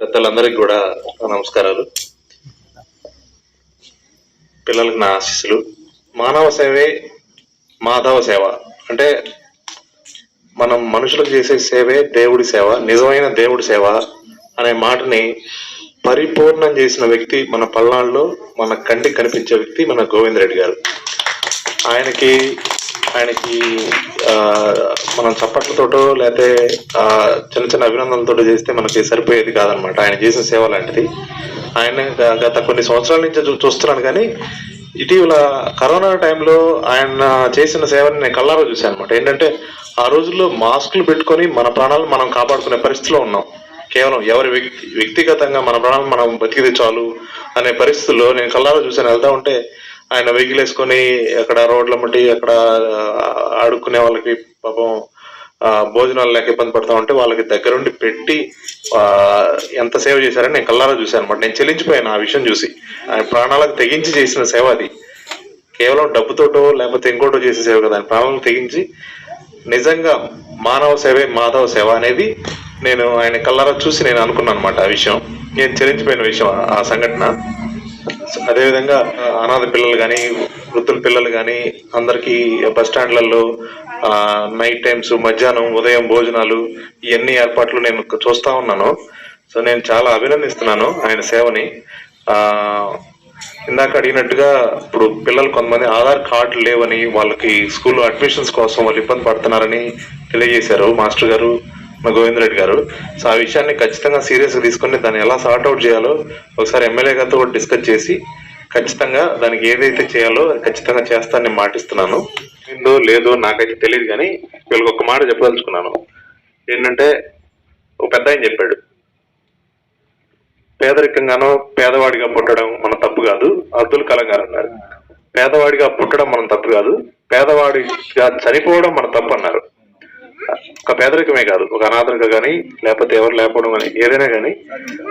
పెద్దలందరికీ కూడా నమస్కారాలు. పిల్లలకు నా ఆశీస్సులు. మానవ సేవే మాధవ సేవ. అంటే మనం మనుషులకు చేసే సేవే దేవుడి సేవ నిజమైన దేవుడి సేవ అనే మాటని పరిపూర్ణం చేసిన వ్యక్తి మన పల్నాడులో మన కంటికి కనిపించే వ్యక్తి మన గోవింద్ రెడ్డి గారు. ఆయనకి ఆయనకి మనం చప్పట్లతోటో లేకపోతే చిన్న చిన్న అభినందనలతో చేస్తే మనకి సరిపోయేది కాదనమాట. ఆయన చేసిన సేవ లాంటిది. ఆయన గత కొన్ని సంవత్సరాల నుంచి చూస్తున్నాను కానీ ఇటీవల కరోనా టైంలో ఆయన చేసిన సేవని నేను కళ్ళారా చూశాను అనమాట ఏంటంటే ఆ రోజుల్లో మాస్కులు పెట్టుకొని మన ప్రాణాలు మనం కాపాడుకునే పరిస్థితిలో ఉన్నాం. కేవలం ఎవరి వ్యక్తి వ్యక్తిగతంగా మన ప్రాణాలు మనం బతికితే చాలు అనే పరిస్థితుల్లో నేను కళ్ళారా చూశాను. వెళ్తా ఉంటే ఆయన వెహికల్ వేసుకొని అక్కడ రోడ్ల మట్టి అక్కడ ఆడుకునే వాళ్ళకి పాపం భోజనాలు లేక ఇబ్బంది పడతా ఉంటే వాళ్ళకి దగ్గరుండి పెట్టి ఎంత సేవ చేశారని నేను కళ్ళారా చూశాను అనమాట నేను చెల్లించిపోయాను ఆ విషయం చూసి. ఆయన ప్రాణాలకు తెగించి చేసిన సేవ అది. కేవలం డబ్బుతోటో లేకపోతే ఇంకోటో చేసే సేవ కదా. ఆయన ప్రాణాలను తెగించి నిజంగా మానవ సేవే మాధవ సేవ అనేది నేను ఆయన కళ్ళారా చూసి నేను అనుకున్నాను అనమాట ఆ విషయం. నేను చెల్లించిపోయిన విషయం ఆ సంఘటన. అదేవిధంగా అనాథ పిల్లలు కానీ వృద్ధుల పిల్లలు కానీ అందరికీ బస్ స్టాండ్లలో నైట్ టైమ్స్ మధ్యాహ్నం ఉదయం భోజనాలు ఇవన్నీ ఏర్పాట్లు నేను చూస్తూ ఉన్నాను. సో నేను చాలా అభినందిస్తున్నాను ఆయన సేవని. ఇందాక అడిగినట్టుగా ఇప్పుడు పిల్లలు కొంతమంది ఆధార్ కార్డు లేవని వాళ్ళకి స్కూల్లో అడ్మిషన్స్ కోసం వాళ్ళు ఇబ్బంది పడుతున్నారని తెలియజేశారు మాస్టర్ గారు. మా గోవింద్ రెడ్డి గారు. సో ఆ విషయాన్ని ఖచ్చితంగా సీరియస్గా తీసుకొని దాన్ని ఎలా సార్ట్ అవుట్ చేయాలో ఒకసారి ఎమ్మెల్యే గారితో కూడా డిస్కస్ చేసి ఖచ్చితంగా దానికి ఏదైతే చేయాలో ఖచ్చితంగా చేస్తానని మాటిస్తున్నాను. ఏందో లేదో నాకైతే తెలియదు కానీ వీళ్ళకి ఒక మాట చెప్పదలుచుకున్నాను. ఏంటంటే ఒక పెద్ద ఆయన చెప్పాడు. పేదరికంగానో పేదవాడిగా పుట్టడం మన తప్పు కాదు. అబ్దుల్ కలాం గారు అన్నారు. పేదవాడిగా పుట్టడం మనం తప్పు కాదు. పేదవాడిగా చనిపోవడం మన తప్పు అన్నారు. ఒక పేదరికమే కాదు ఒక అనాథరిక కానీ లేకపోతే ఎవరు లేకపోవడం కానీ ఏదైనా కానీ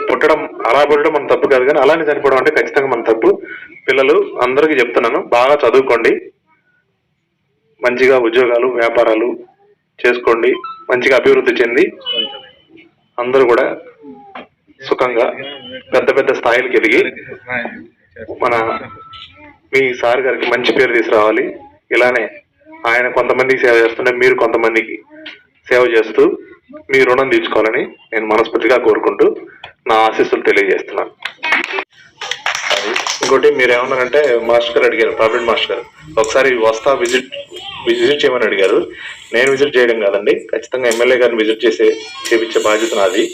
పుట్టడం అలా పుట్టడం మన తప్పు కాదు కానీ అలానే చనిపోవడం అంటే ఖచ్చితంగా మన తప్పు. పిల్లలు అందరికీ చెప్తున్నాను బాగా చదువుకోండి. మంచిగా ఉద్యోగాలు వ్యాపారాలు చేసుకోండి. మంచిగా అభివృద్ధి చెంది అందరూ కూడా సుఖంగా పెద్ద పెద్ద స్థాయిలకు ఎదిగి మన మీ సార్ గారికి మంచి పేరు తీసుకురావాలి. ఇలానే ఆయన కొంతమందికి సేవ చేస్తుంటే మీరు కొంతమందికి సేవ చేస్తూ మీ రుణం తీర్చుకోవాలని నేను మనస్ఫూర్తిగా కోరుకుంటూ నా ఆశీస్సులు తెలియజేస్తున్నాను. అది. ఇంకోటి మీరు ఏమన్నారంటే మాస్టర్ గారు అడిగారు ప్రాబ్లెట్ మాస్టర్ గారు. ఒకసారి వస్తా విజిట్ విజిట్ చేయమని అడిగారు. నేను విజిట్ చేయడం కాదండి ఖచ్చితంగా ఎమ్మెల్యే గారిని విజిట్ చేసే చేపించే బాధ్యత నాది.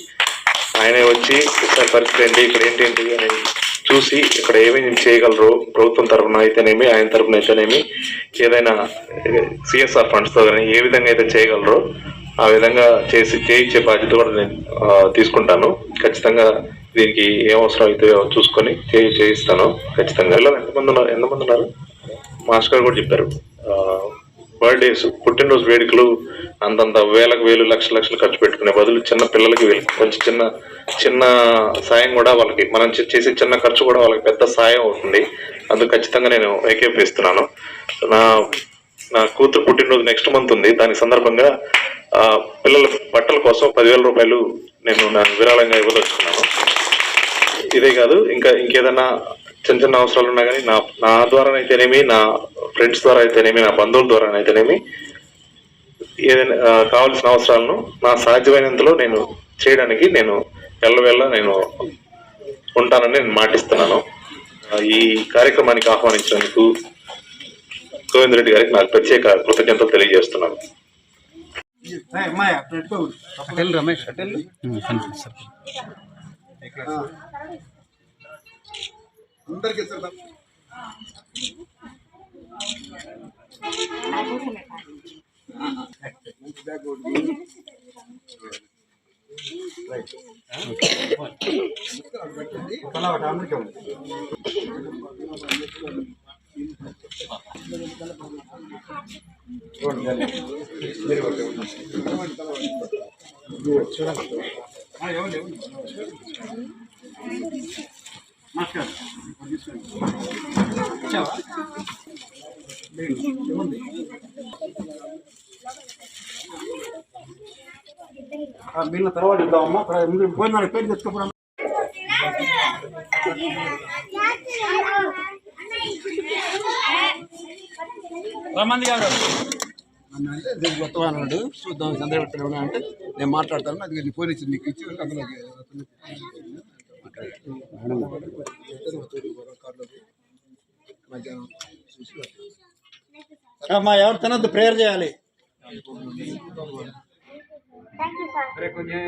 ఆయనే వచ్చి ఒకసారి పరిస్థితి ఏంటి? ఇక్కడ ఏంటి ఏంటి? అని చూసి ఇక్కడ ఏమేమి చేయగలరు ప్రభుత్వం తరఫున అయితేనేమి ఆయన తరఫున అయితేనేమి ఏదైనా సిఎస్ఆర్ ఫండ్స్తో కానీ ఏ విధంగా అయితే చేయగలరో ఆ విధంగా చేసి చేయించే బాధ్యత కూడా నేను తీసుకుంటాను. ఖచ్చితంగా దీనికి ఏం అవసరం అయితే చూసుకొని చేయి చేయిస్తాను. ఖచ్చితంగా. పిల్లలు ఎంతమంది ఉన్నారు ఎంతమంది ఉన్నారు? మాస్టర్ గారు కూడా చెప్పారు. బర్త్డేస్ పుట్టినరోజు వేడుకలు అంతంత వేలకు వేలు లక్ష లక్షలు ఖర్చు పెట్టుకునే బదులు చిన్న పిల్లలకి వీళ్ళకి కొంచెం చిన్న చిన్న సాయం కూడా వాళ్ళకి మనం చేసే చిన్న ఖర్చు కూడా వాళ్ళకి పెద్ద సాయం అవుతుంది. అందుకు ఖచ్చితంగా నేను ఏకేపిస్తున్నాను నా నా కూతురు పుట్టినరోజు నెక్స్ట్ మంత్ ఉంది. దాని సందర్భంగా పిల్లల బట్టల కోసం పదివేల రూపాయలు నేను నా విరాళంగా ఇవ్వదలుచుకున్నాను. ఇదే కాదు ఇంకా ఇంకేదన్నా చిన్న చిన్న అవసరాలు ఉన్నా కానీ నా నా ద్వారానైతేనేమి నా ఫ్రెండ్స్ ద్వారా అయితేనేమి నా బంధువుల ద్వారా అయితేనేమి ఏదైనా కావాల్సిన అవసరాలను నా సాధ్యమైనంతలో నేను చేయడానికి నేను ఎల్లవేళ నేను ఉంటానని నేను మాటిస్తున్నాను. ఈ కార్యక్రమానికి ఆహ్వానించినందుకు గోవింద్ రెడ్డి గారికి నాకు ప్రత్యేక కృతజ్ఞతలు తెలియజేస్తున్నాను. రమేష్ అటెల్? నమస్కారం. అందరికీ ఏముంది వీళ్ళ తర్వాత ఇద్దామమ్మా ముందు పోయిన పేరు తెచ్చుకోకుండా రమంది గారు. అంటే దీనికి అన్నాడు చూద్దాం చంద్రబాబు ఉన్నా అంటే నేను మాట్లాడతాను. అది నీ ఫోన్ ఇచ్చి నీకు ఇచ్చి అందులో ఎవరు తినద్దు ప్రేయర్ చేయాలి. కొంచెం